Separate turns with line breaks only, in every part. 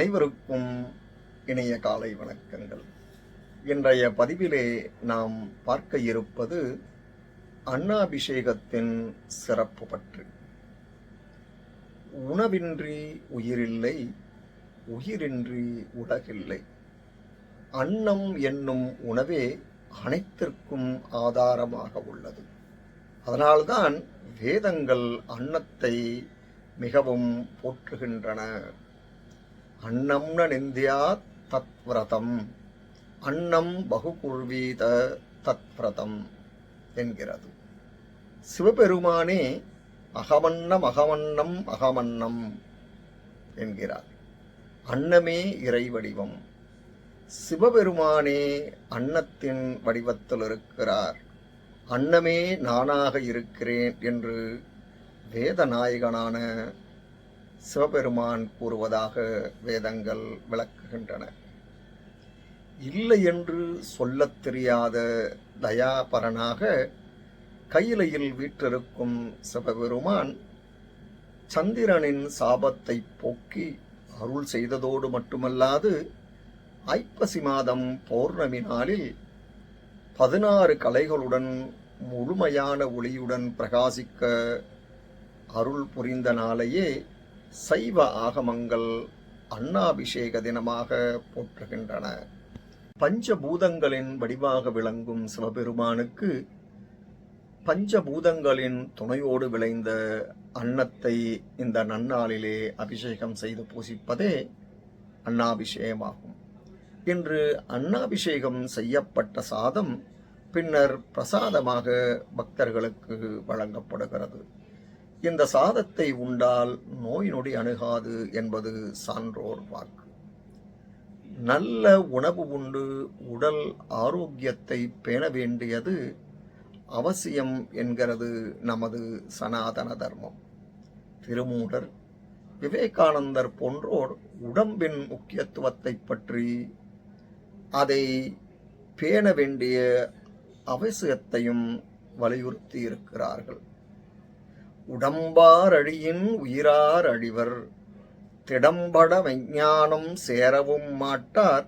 அனைவருக்கும் இணைய காலை வணக்கங்கள். இன்றைய பதிவிலே நாம் பார்க்க இருப்பது அன்னாபிஷேகத்தின் சிறப்பு பற்றி. உணவின்றி உயிரில்லை உயிரின்றி உலகில்லை அன்னம் என்னும் உணவே அனைத்திற்கும் ஆதாரமாக உள்ளது. அதனால்தான் வேதங்கள் அன்னத்தை மிகவும் போற்றுகின்றன. அன்னம்ன நிந்தியா தத்விரதம். அன்னம் பகுகுழ்வீத தத்விரதம் என்கிறது. சிவபெருமானே அகமன்னம் அகமன்னம் அகமன்னம் என்கிறார். அன்னமே இறை வடிவம். சிவபெருமானே அன்னத்தின் வடிவத்தில் இருக்கிறார். அன்னமே நானாக இருக்கிறேன் என்று வேதநாயகனான சிவபெருமான் கூறுவதாக வேதங்கள் விளக்குகின்றன. இல்லை என்று சொல்லத் தெரியாத தயாபரனாக கையிலையில் வீற்றிருக்கும் சிவபெருமான் சந்திரனின் சாபத்தை போக்கி அருள் செய்ததோடு மட்டுமல்லாது ஐப்பசி மாதம் பௌர்ணமி நாளில் பதினாறு கலைகளுடன் முழுமையான ஒளியுடன் பிரகாசிக்க அருள் புரிந்த நாளையே சைவ ஆகமங்கள் அன்னாபிஷேக தினமாக போற்றுகின்றன. பஞ்சபூதங்களின் வடிவாக விளங்கும் சிவபெருமானுக்கு பஞ்சபூதங்களின் துணையோடு விளைந்த அன்னத்தை இந்த நன்னாளிலே அபிஷேகம் செய்து பூசிப்பதே அன்னாபிஷேகமாகும். இன்று அன்னாபிஷேகம் செய்யப்பட்ட சாதம் பின்னர் பிரசாதமாக பக்தர்களுக்கு வழங்கப்படுகிறது. இந்த சாதத்தை உண்டால் நோய் நொடி அணுகாது என்பது சான்றோர் வாக்கு. நல்ல உணவு உண்டு உடல் ஆரோக்கியத்தை பேண வேண்டியது அவசியம் என்கிறது நமது சனாதன தர்மம். திருமூடர் விவேகானந்தர் போன்றோர் உடம்பின் முக்கியத்துவத்தை பற்றி அதை பேண வேண்டிய அவசியத்தையும் வலியுறுத்தி இருக்கிறார்கள் உடம்பார் அழியின் உயிரார் அழிவர் திடம்பட விஞ்ஞானம் சேரவும் மாட்டார்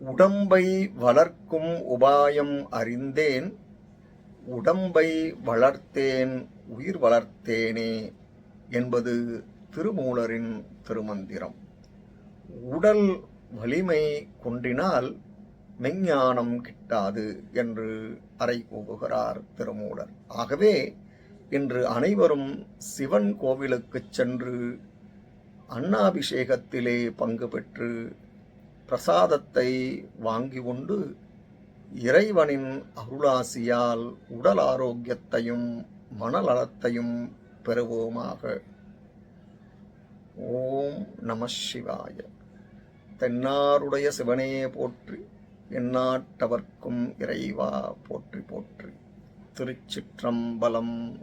உடம்பை வளர்க்கும் உபாயம் அறிந்தேன் உடம்பை வளர்த்தேன் உயிர் வளர்த்தேனே என்பது திருமூலரின் திருமந்திரம். உடல் வலிமை கொண்டினால் மெஞ்ஞானம் கிட்டாது என்று அறை கூவுகிறார் திருமூலர். ஆகவே இன்று அனைவரும் சிவன் கோவிலுக்குச் சென்று அன்னாபிஷேகத்திலே பங்கு பெற்று பிரசாதத்தை வாங்கி உண்டு இறைவனின் அருளாசியால் உடல் ஆரோக்கியத்தையும் மனநலத்தையும் பெறுவோமாக. ஓம் நம சிவாய. தென்னாருடைய சிவனே போற்றி எந்நாட்டவர்க்கும் இறைவா போற்றி போற்றி. திருச்சிற்றம்பலம்